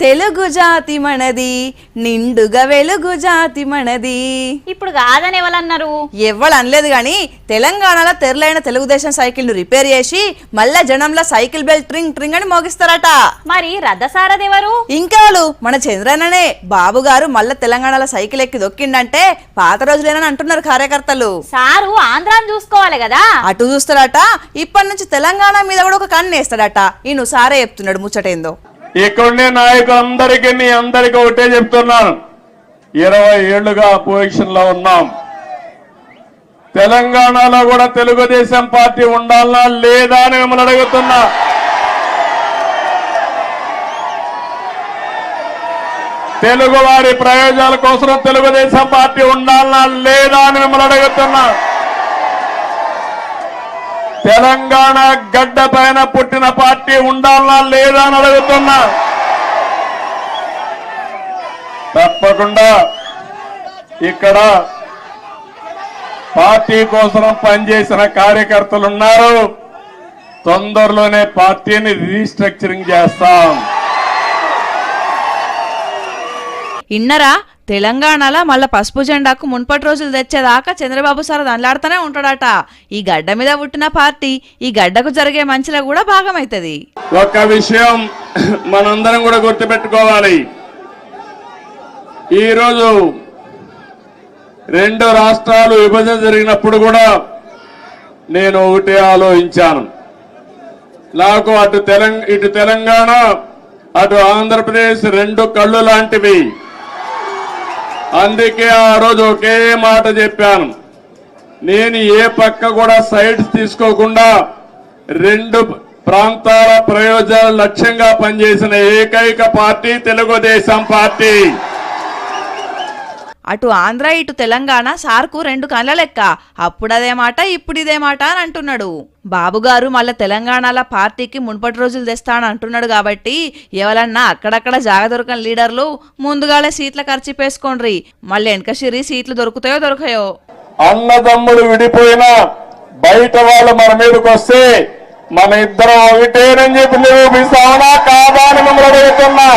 తెలుగు జాతి మనది నిండుగా వెలుగు జాతి మనది. ఇప్పుడు కాదని ఎవరన్నారు ఎవ్వడు అనలేదు గాని తెలంగాణలో తెరలైన తెలుగుదేశం సైకిల్ను రిపేర్ చేసి మళ్ళా జనంలో సైకిల్ బెల్ ట్రింగ్ ట్రింగ్ అని మోగిస్తారట. మరి రథసారథెవరు ఇంకాలు మన చంద్రన్ననే. బాబు గారు మళ్ళా తెలంగాణలో సైకిల్ ఎక్కి దొక్కిండంటే పాత రోజులేనని అంటున్నారు కార్యకర్తలు. సారు ఆంధ్రాన్ని చూసుకోవాలి కదా? అటు చూస్తాడట ఇప్పటి నుంచి తెలంగాణ మీద కూడా ఒక కన్ను వేస్తాడట. ఈయన సారే చెప్తున్నాడు ముచ్చటేందో. ఇక్కడుండే నాయకులందరికీ మీ అందరికీ ఒకటే చెప్తున్నాను. ఇరవై ఏళ్ళుగా పొజిషన్లో ఉన్నాం. తెలంగాణలో కూడా తెలుగుదేశం పార్టీ ఉండాలా లేదా అని మిమ్మల్ని అడుగుతున్నా. తెలుగు వారి ప్రయోజనాల కోసం తెలుగుదేశం పార్టీ ఉండాలా లేదా అని మిమ్మల్ని అడుగుతున్నా. తెలంగాణ గడ్డ పైన పుట్టిన పార్టీ ఉండాలా లేదా అని అడుగుతున్నా. తప్పకుండా ఇక్కడ పార్టీ కోసం పనిచేసిన కార్యకర్తలు ఉన్నారు. తొందరలోనే పార్టీని రీస్ట్రక్చరింగ్ చేస్తాం. ఇన్నరా తెలంగాణలో మళ్ళీ పసుపు జెండాకు మున్పటి రోజులు తెచ్చేదాకా చంద్రబాబు సార్ దండలాడుతూనే ఉంటాడట. ఈ గడ్డ మీద పుట్టిన పార్టీ ఈ గడ్డకు జరిగే మంచిలో కూడా భాగమైతుంది. ఒక విషయం మనందరం కూడా గుర్తుపెట్టుకోవాలి. ఈరోజు రెండు రాష్ట్రాలు విభజన జరిగినప్పుడు కూడా నేను ఒకటే ఆలోచించాను. నాకు అటు తెలంగాణ ఇటు తెలంగాణ అటు ఆంధ్రప్రదేశ్ రెండు కళ్ళు లాంటివి. అందుకే ఆ రోజు ఒకే మాట చెప్పాను. నేను ఏ పక్క కూడా సైడ్స్ తీసుకోకుండా రెండు ప్రాంతాల ప్రయోజనాలు లక్ష్యంగా పనిచేసిన ఏకైక పార్టీ తెలుగుదేశం పార్టీ. అటు ఆంధ్ర ఇటు తెలంగాణ సార్కు రెండు కళ్ళ లెక్క. అప్పుడదే మాట ఇప్పుడిదే మాట అని అంటున్నాడు. బాబుగారు మళ్ళా తెలంగాణలో పార్టీకి మునుపటి రోజులు తెస్తాను అంటున్నాడు కాబట్టి ఎవరన్నా అక్కడక్కడ జాగ దొరకని లీడర్లు ముందుగాలే సీట్ల ఖర్చు పేసుకోండ్రి. మళ్ళీ వెనకసిరి సీట్లు దొరుకుతాయో దొరకాయో? అన్నదమ్ములు విడిపోయినా బయట వాళ్ళు మన మీదకి వస్తే మన ఇద్దరం ఒకటేనని చెప్పి నిరూపిస్తామనా కాదా అని మిమ్మల్ని అడుగుతున్నా.